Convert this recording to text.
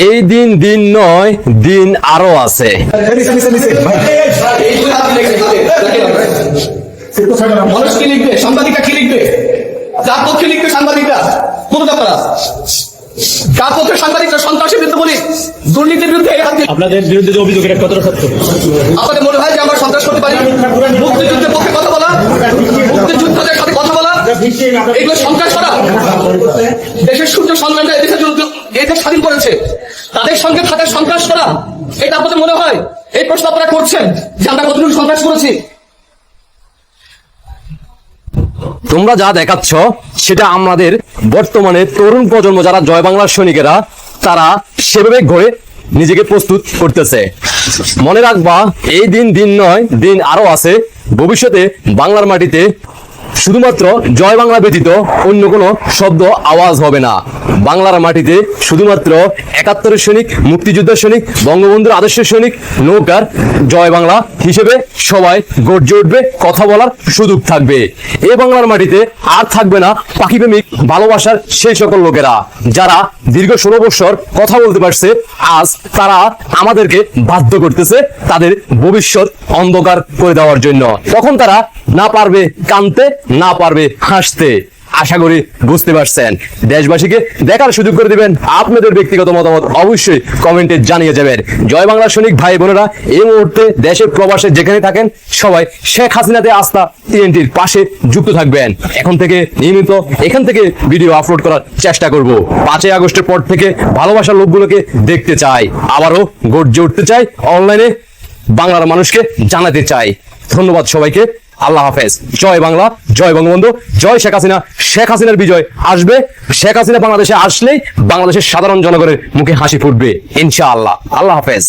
এই দিন দিন নয় দিন আরও আছে। মানুষ কি লিখবে সাংবাদিকরা কি লিখবে? যার পক্ষে লিখবে সাংবাদিকরা? কোন ব্যাপার কার পক্ষে সাংবাদিকরা সন্ত্রাসের বিরুদ্ধে বলি দুর্নীতির বিরুদ্ধে আপনাদের বিরুদ্ধে যে অভিযোগ এটা কতটা সত্য? আমাদের মনে হয় যে আমরা সন্ত্রাস করতে পারি। মুক্তিযুদ্ধের পক্ষে কথা বলা মুক্তিযুদ্ধদের সাথে কথা বলা এগুলো সন্ত্রাস করা। দেশের সূর্য সন্তানরা এদেশের এদেশ স্বাধীন করেছে। তাদের সঙ্গে থাকার সন্ত্রাস করা, এটা আপনাদের মনে হয়? এই প্রশ্ন আপনারা করছেন যে আমরা কতটুকু সন্ত্রাস করেছি? তোমরা যা দেখাচ্ছ, সেটা আমাদের বর্তমানে তরুণ প্রজন্ম, যারা জয় বাংলার সৈনিকেরা, তারা সেভাবে ঘরে নিজেকে প্রস্তুত করতেছে। মনে রাখবা, এই দিন দিন নয়, দিন আরও আছে। ভবিষ্যতে বাংলার মাটিতে শুধুমাত্র জয় বাংলা ব্যতীত অন্য কোনো শব্দ, আওয়াজ হবে না। বাংলার মাটিতে শুধুমাত্র একাত্তরের সৈনিক, মুক্তিযুদ্ধের সৈনিক, বঙ্গবন্ধুর আদর্শের সৈনিক, নৌকার জয় বাংলা হিসেবে সবাই গর্জে উঠবে, কথা বলার সুযোগ থাকবে। এ বাংলার মাটিতে আর থাকবে না পাখিপ্রেমিক ভালোবাসার সেই সকল লোকেরা, যারা দীর্ঘ ষোলো বছর কথা বলতে পারছে, আজ তারা আমাদেরকে বাধ্য করতেছে তাদের ভবিষ্যৎ অন্ধকার করে দেওয়ার জন্য। তখন তারা না পারবে কানতে, না পারবে হাসতে। আশা করি বুঝতে পারছেন। দেশবাসীকে দেখার সুযোগ করে দিবেন। আপনাদের ব্যক্তিগত মতামত অবশ্যই কমেন্টে জানিয়ে যাবেন। জয় বাংলা সৈনিক ভাই বোনেরা, এই মুহূর্তে দেশের প্রবাসে যেখানে থাকেন, সবাই শেখ হাসিনাতে আস্থা টিএনটির পাশে যুক্ত থাকবেন। এখন থেকে নিয়মিত এখান থেকে ভিডিও আপলোড করার চেষ্টা করব। পাঁচই আগস্টের পর থেকে ভালোবাসার লোকগুলোকে দেখতে চাই। আবারও গর্জে উঠতে চাই। অনলাইনে বাংলার মানুষকে জানাতে চাই। ধন্যবাদ সবাইকে। আল্লাহ হাফেজ। জয় বাংলা, জয় বঙ্গবন্ধু, জয় শেখ হাসিনা। শেখ হাসিনার বিজয় আসবে। শেখ হাসিনা বাংলাদেশে আসলেই বাংলাদেশের সাধারণ জনগণের মুখে হাসি ফুটবে ইনশা আল্লাহ আল্লাহ হাফেজ।